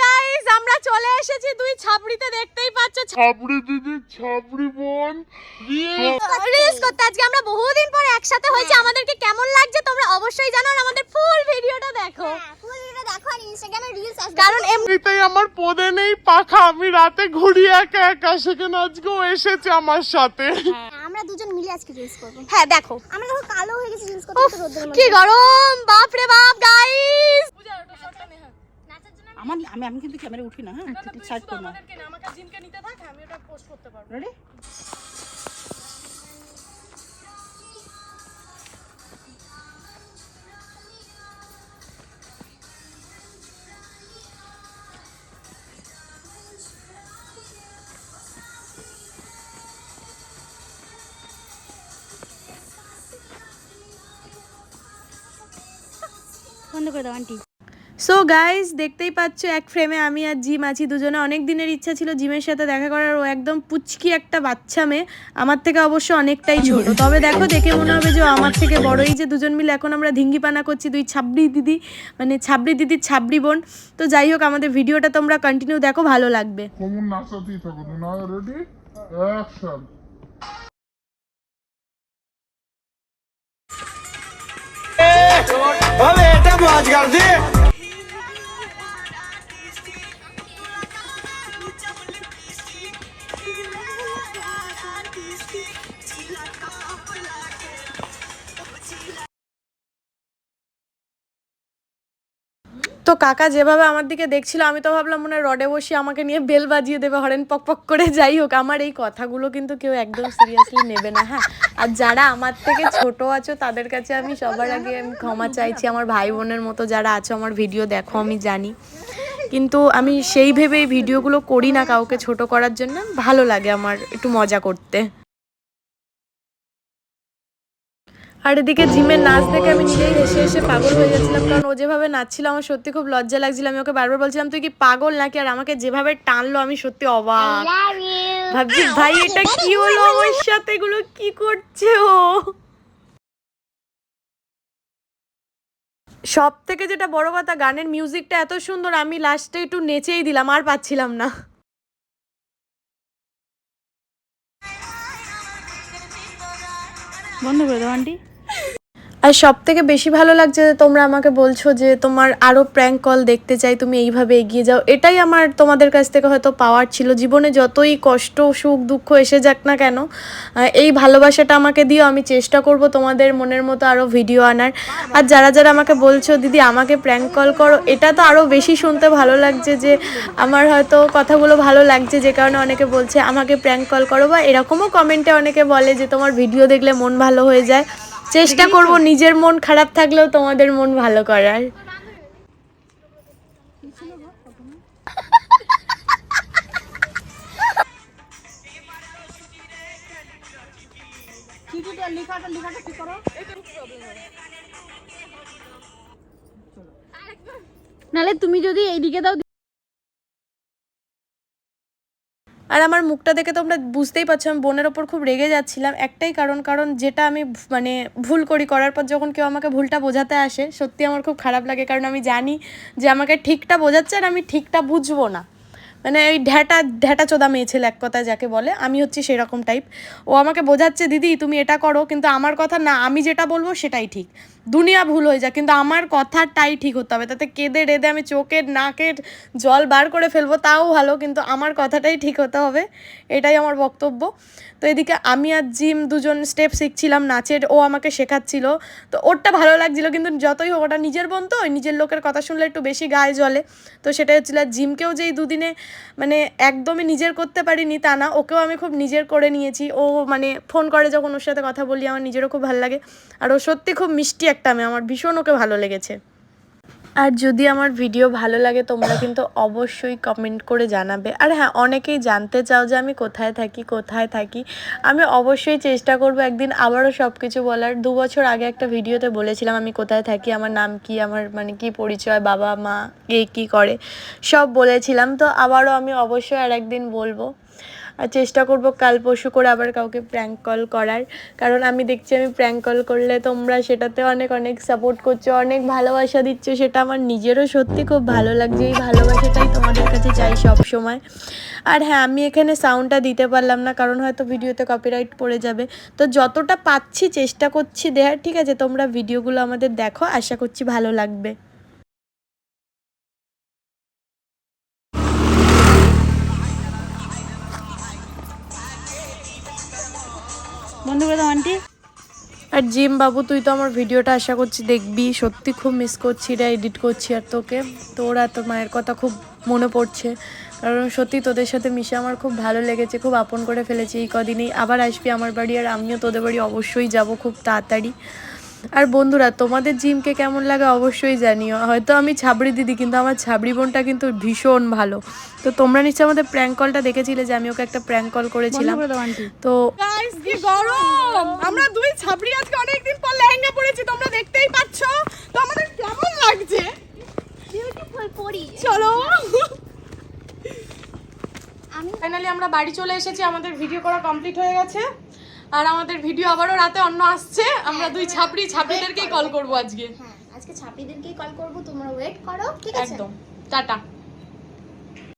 Guys আমরা চলে এসেছি দুই ছাবড়িতে দেখতেই পাচ্ছ ছাবড়ি দিদি ছাবড়ি বোন রিলস করতে আজকে আমরা বহুদিন পর একসাথে হয়েছে। আমাদেরকে কেমন লাগছে তোমরা অবশ্যই জানো আর আমাদের ফুল ভিডিওটা দেখো ফুল ভিডিওটা দেখো আর ইনস্টাগ্রামে রিলস আসবে কারণ এম এমনিতেই আমার পদে নেই পাখা। আমি রাতে ঘুরি একা একা সেখানে আজকেও এসেছে আমার সাথে। আমরা দুজন মিলে আজকে রিলস করব। হ্যাঁ দেখো। আমরা দেখো কালো হয়ে গেছি রিলস করতে উফ, করতে কি গরম! বাপ রে বাপ গাইস আমার আমি আমি কিন্তু ক্যামেরা উঠি না হ্যাঁ? রেডি বন্ধ করে দাও আন্টি সো গাইস দেখতেই পাচ্ছ এক ফ্রেমে আমি আর জিম আছি দুজনে। অনেক দিনের ইচ্ছা ছিল জিমের সাথে দেখা করার। ও একদম পুচকি একটা বাচ্চা মেয়ে। আমার থেকে অবশ্য অনেকটাই ছোট। তবে দেখো দেখে মনে হবে যে আমার থেকে বড়। এই যে দুজন মিলে এখন আমরা ধিঙ্গি পানা করছি দুই ছাবড়ি দিদি মানে ছাবড়ি দিদির ছাবড়ি বোন। তো যাই হোক আমাদের ভিডিওটা তোমরা কন্টিনিউ দেখো ভালো লাগবে। কমন নাচাতেই থাকো। না রেডি অ্যাকশন Mehmet Hacı. কাকা যেভাবে আমার দিকে দেখছিল, আমি তো ভাবলাম মনে হয় রডে বসে আমাকে নিয়ে বেল বাজিয়ে দেবে, হরেন পক পক করে। যাই হোক, আমার এই কথাগুলো কিন্তু কেউ একদম সিরিয়াসলি নেবে না হ্যাঁ। আর যারা আমার থেকে ছোট আছো, তাদের কাছে আমি সবার আগে আমি ক্ষমা চাইছি। আমার ভাই বোনের মতো যারা আছো, আমার ভিডিও দেখো, আমি জানি। কিন্তু আমি সেই ভেবে এই ভিডিওগুলো করি না কাউকে ছোট করার জন্য। ভালো লাগে আমার একটু মজা করতে। আর এদিকে জিমের নাচ দেখে আমি নিজেই হেসে হেসে পাগল হয়ে যাচ্ছিলাম কারণ ও যেভাবে নাচছিল আমার সত্যি খুব লজ্জা লাগছিল। আমি ওকে বারবার বলছিলাম তুই কি পাগল নাকি? আর আমাকে যেভাবে টানলো আমি সত্যি অবাক। ভাবছি ভাই এটা কি হলো আমার সাথে? এগুলো কি করছে ও? সব থেকে যেটা বড় কথা গানের মিউজিকটা এত সুন্দর আমি লাস্টে একটু নেচেই দিলাম আর পাচ্ছিলাম না। বন্ধ করে দাও আন্টি। আর সব থেকে বেশি ভালো লাগছে যে তোমরা আমাকে বলছো যে তোমার আরও প্র্যাঙ্ক কল দেখতে চাই, তুমি এইভাবে এগিয়ে যাও। এটাই আমার, তোমাদের কাছ থেকে হয়তো পাওয়ার ছিল। জীবনে যতই কষ্ট, সুখ, দুঃখ এসে যাক না কেন এই ভালোবাসাটা আমাকে দিও। আমি চেষ্টা করব তোমাদের মনের মতো আরও ভিডিও আনার। আর যারা যারা আমাকে বলছো, দিদি, আমাকে প্র্যাঙ্ক কল করো, এটা তো আরও বেশি শুনতে ভালো লাগছে যে আমার হয়তো কথাগুলো ভালো লাগছে, যে কারণে অনেকে বলছে, আমাকে প্র্যাঙ্ক কল করো, বা এরকমও কমেন্টে অনেকে বলে যে, তোমার ভিডিও দেখলে মন ভালো হয়ে যায়। চেষ্টা করব নিজের মন খারাপ থাকলেও তোমাদের মন ভালো করার। নালে তুমি যদি এইদিকে দাও আর আমার মুখটা দেখে তোমরা বুঝতেই পারছ, আমি বোনের ওপর খুব রেগে যাচ্ছিলাম। একটাই কারণ কারণ যেটা আমি মানে ভুল করি করার পর যখন কেউ আমাকে ভুলটা বোঝাতে আসে, সত্যি আমার খুব খারাপ লাগে। কারণ আমি জানি যে আমাকে ঠিকটা বোঝাচ্ছে আর আমি ঠিকটা বুঝব না। মানে ওই ঢ্যাটা ঢ্যাটা চোদা মেয়ে ছেলে এক কথায় যাকে বলে, আমি হচ্ছি সেরকম টাইপ ও আমাকে বোঝাচ্ছে, দিদি, তুমি এটা করো, কিন্তু আমার কথা না, আমি যেটা বলব সেটাই ঠিক। দুনিয়া ভুল হয়ে যায়, কিন্তু আমার কথাটাই ঠিক হতে হবে। তাতে কেঁদে, রেদে আমি চোখের, নাকের জল বার করে ফেলব, তাও ভালো, কিন্তু আমার কথাটাই ঠিক হতে হবে। এটাই আমার বক্তব্য। তো এদিকে আমি আর জিম দুজন স্টেপ শিখছিলাম নাচের, ও আমাকে শেখাচ্ছিল। তো ওরটা ভালো লাগছিল, কিন্তু যতই হোক, ওটা নিজের বোন তো নিজের লোকের কথা শুনলে একটু বেশি গায়ে জ্বলে। তো সেটাই হচ্ছিল জিমকেও যেই দুদিনে মানে একদমই নিজের করতে পারিনি তা না, ওকেও আমি খুব নিজের করে নিয়েছি। ও মানে ফোন করে যখন ওর সাথে কথা বলি, আমার নিজেরও খুব ভালো লাগে। আর ও সত্যি খুব মিষ্টি একটা আমি আমার ভীষণ ওকে ভালো লেগেছে। আর যদি আমার ভিডিও ভালো লাগে, তোমরা কিন্তু অবশ্যই কমেন্ট করে জানাবে। আর হ্যাঁ অনেকেই জানতে চাও যে আমি কোথায় থাকি কোথায় থাকি, আমি অবশ্যই চেষ্টা করব একদিন আবারও সব কিছু বলার। দু বছর আগে একটা ভিডিওতে বলেছিলাম, আমি কোথায় থাকি, আমার নাম কি, আমার মানে কি পরিচয়, বাবা, মা, কে কী করে, সব বলেছিলাম। তো আবারও আমি অবশ্যই আর একদিন বলব। আর চেষ্টা করব কাল পরশু করে আবার কাউকে প্র্যাঙ্ক কল করার। কারণ আমি দেখছি আমি প্র্যাঙ্ক কল করলে তোমরা সেটাতে অনেক অনেক সাপোর্ট করছ, অনেক ভালোবাসা দিচ্ছ। সেটা আমার নিজেরও সত্যি খুব ভালো লাগছে। এই ভালোবাসাটাই তোমাদের কাছে চাই সব সময় আর হ্যাঁ আমি এখানে সাউন্ডটা দিতে পারলাম না, কারণ হয়তো ভিডিওতে কপিরাইট পড়ে যাবে। তো যতটা পাচ্ছি চেষ্টা করছি দেওয়ার ঠিক আছে? তোমরা ভিডিওগুলো আমাদের দেখো, আশা করছি ভালো লাগবে। বন্ধ করে দাও আন্টি আর জিম বাবু, তুই তো আমার ভিডিওটা আশা করছি দেখবি। সত্যি খুব মিস করছি রে এডিট করছি আর তোকে। তোর আর তোর মায়ের কথা খুব মনে পড়ছে। কারণ সত্যি তোদের সাথে মিশে আমার খুব ভালো লেগেছে, খুব আপন করে ফেলেছি এই কদিনেই। আবার আসবি আমার বাড়ি আর আমিও তোদের বাড়ি অবশ্যই যাব খুব তাড়াতাড়ি। আর বন্ধুরা তোমাদের জিমকে কেমন লাগে অবশ্যই জানিও। হয়তো আমি ছাবড়ি দিদি কিন্তু আমার ছাবড়ি বোনটা কিন্তু ভীষণ ভালো। তো তোমরা নিশ্চয়ই আমাদের প্র্যাঙ্ক কলটা দেখেছিলে যে আমি ওকে একটা প্র্যাঙ্ক কল করেছিলাম। তো গরম! আমরা দুই ছাবড়ি আজকে অনেকদিন পর লেহেঙ্গা পরেছি তোমরা দেখতেই পাচ্ছ। তো আমাদের কেমন লাগছে? চলো। ফাইনালি আমরা বাড়ি চলে এসেছি আমাদের ভিডিও করা কমপ্লিট হয়ে গেছে। আর আমাদের ভিডিও আবারও রাতে অন্য আসছে। আমরা দুই ছাপড়ি ছাপড়িদেরকেই কল করব আজকে। হ্যাঁ আজকে ছাপড়িদেরকেই কল করব তোমরা ওয়েট করো ঠিক আছে? একদম। টাটা।